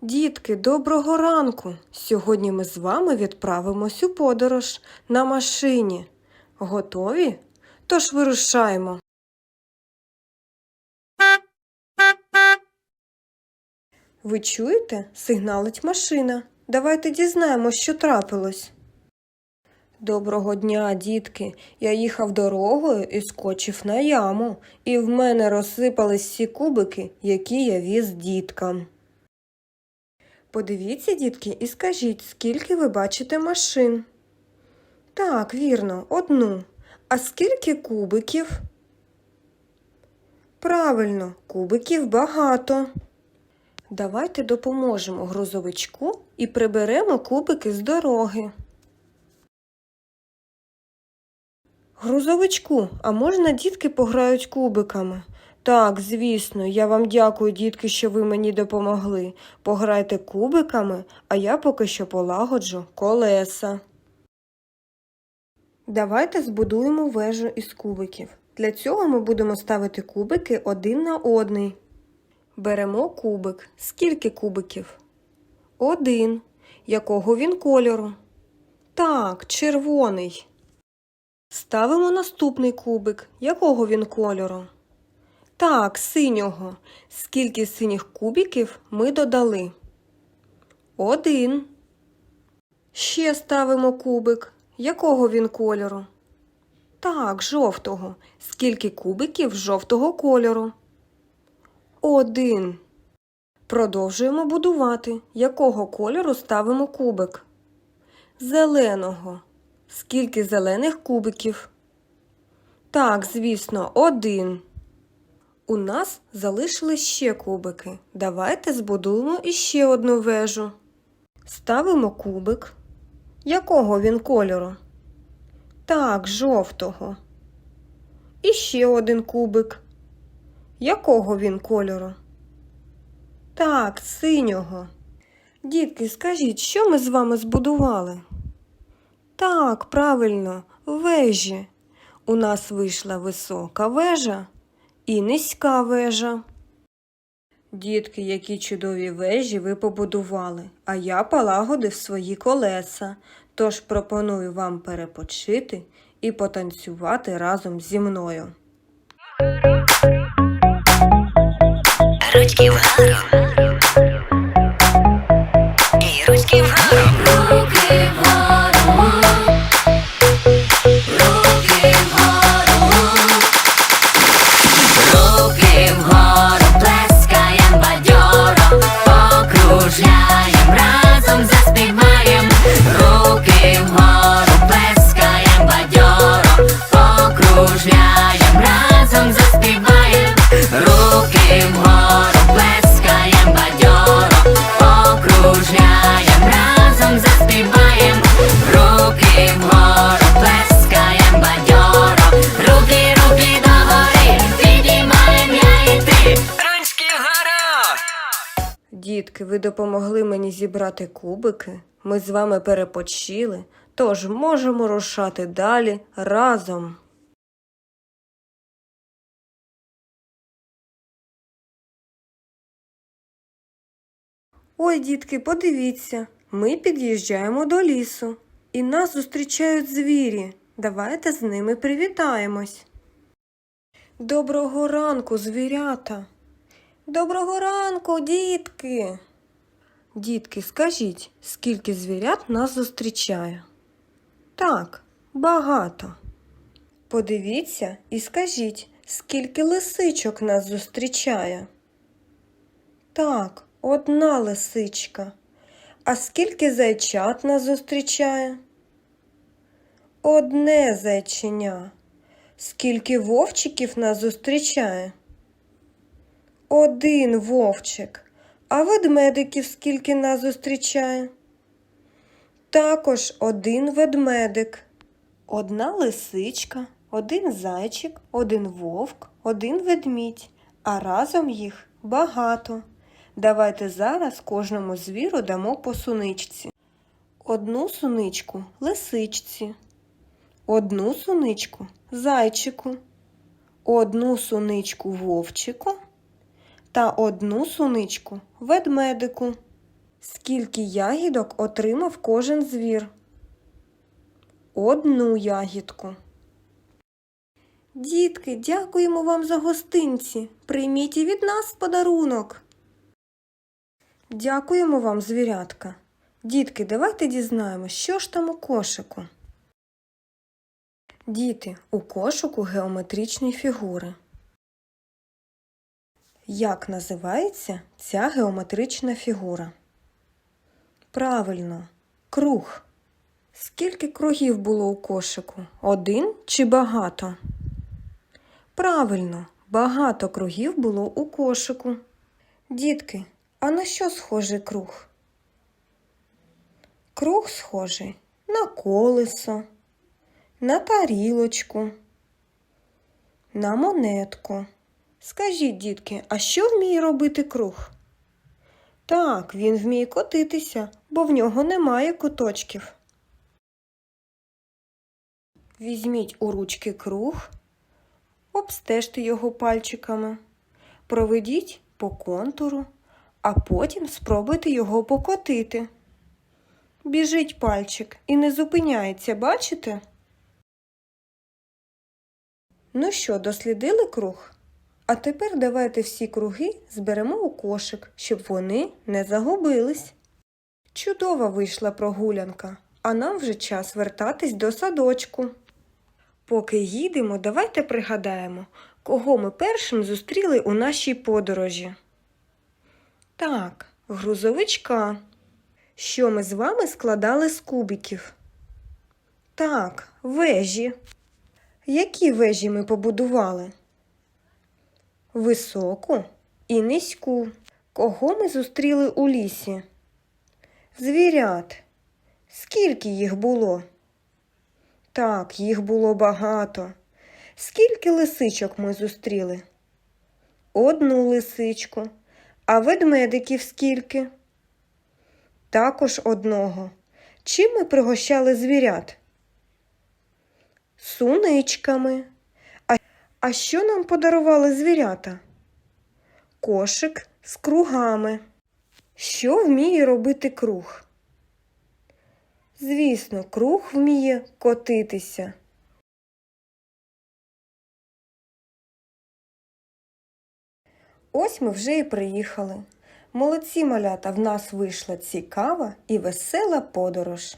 Дітки, доброго ранку! Сьогодні ми з вами відправимось у подорож на машині. Готові? Тож вирушаємо. Ви чуєте? Сигналить машина. Давайте дізнаємось, що трапилось. Доброго дня, дітки. Я їхав дорогою і скочив на яму, і в мене розсипались всі кубики, які я віз діткам. Подивіться, дітки, і скажіть, скільки ви бачите машин? Так, вірно, одну. А скільки кубиків? Правильно, кубиків багато. Давайте допоможемо грузовичку і приберемо кубики з дороги. Грузовичку, а можна дітки пограють кубиками? Так, звісно, я вам дякую, дітки, що ви мені допомогли. Пограйте кубиками, а я поки що полагоджу колеса. Давайте збудуємо вежу із кубиків. Для цього ми будемо ставити кубики один на одний. Беремо кубик. Скільки кубиків? Один. Якого він кольору? Так, червоний. Ставимо наступний кубик. Якого він кольору? Так, синього. Скільки синіх кубиків ми додали? Один. Ще ставимо кубик. Якого він кольору? Так, жовтого. Скільки кубиків жовтого кольору? Один. Продовжуємо будувати. Якого кольору ставимо кубик? Зеленого. Скільки зелених кубиків? Так, звісно, один. У нас залишились ще кубики. Давайте збудуємо іще одну вежу. Ставимо кубик. Якого він кольору? Так, жовтого. І ще один кубик. Якого він кольору? Так, синього. Дітки, скажіть, що ми з вами збудували? Так, правильно, вежі. У нас вийшла висока вежа і низька вежа. Дітки, які чудові вежі ви побудували, а я полагодив свої колеса. Тож пропоную вам перепочити і потанцювати разом зі мною. Ручки вгору. Ручки вгору. Покружляєм, разом заспіваєм. Руки вгору плескаєм бадьоро. Покружляєм, разом заспіваєм. Руки вгору плескаєм бадьоро. Руки, руки догори, підіймаєм я і ти. Ручки вгору! Дітки, ви допомогли мені зібрати кубики. Ми з вами перепочили, тож можемо рушати далі разом. Ой, дітки, подивіться, ми під'їжджаємо до лісу, і нас зустрічають звірі. Давайте з ними привітаємось. Доброго ранку, звірята. Доброго ранку, дітки. Дітки, скажіть, скільки звірят нас зустрічає? Так, багато. Подивіться і скажіть, скільки лисичок нас зустрічає? Так, одна лисичка. А скільки зайчат нас зустрічає? Одне зайченя. Скільки вовчиків нас зустрічає? Один вовчик. А ведмедиків скільки нас зустрічає? Також один ведмедик. Одна лисичка, один зайчик, один вовк, один ведмідь, а разом їх багато. Давайте зараз кожному звіру дамо по суничці. Одну суничку лисичці, одну суничку зайчику, одну суничку вовчику та одну суничку ведмедику. Скільки ягідок отримав кожен звір? Одну ягідку. Дітки, дякуємо вам за гостинці. Прийміть і від нас подарунок. Дякуємо вам, звірятка. Дітки, давайте дізнаємось, що ж там у кошику. Діти, у кошику геометричні фігури. Як називається ця геометрична фігура? Правильно, круг. Скільки кругів було у кошику? Один чи багато? Правильно, багато кругів було у кошику. Дітки, а на що схожий круг? Круг схожий на колесо, на тарілочку, на монетку. Скажіть, дітки, а що вміє робити круг? Так, він вміє котитися, бо в нього немає куточків. Візьміть у ручки круг, обстежте його пальчиками, проведіть по контуру, а потім спробуйте його покотити. Біжить пальчик і не зупиняється, бачите? Ну що, дослідили круг? А тепер давайте всі круги зберемо у кошик, щоб вони не загубились. Чудова вийшла прогулянка, а нам вже час вертатись до садочку. Поки їдемо, давайте пригадаємо, кого ми першим зустріли у нашій подорожі. Так, грузовичка. Що ми з вами складали з кубиків? Так, вежі. Які вежі ми побудували? Високу і низьку. Кого ми зустріли у лісі? Звірят. Скільки їх було? Так, їх було багато. Скільки лисичок ми зустріли? Одну лисичку. А ведмедиків скільки? Також одного. Чим ми пригощали звірят? Суничками. А, а що нам подарували звірята? Кошик з кругами. Що вміє робити круг? Звісно, круг вміє котитися. Ось ми вже і приїхали. Молодці малята, в нас вийшла цікава і весела подорож.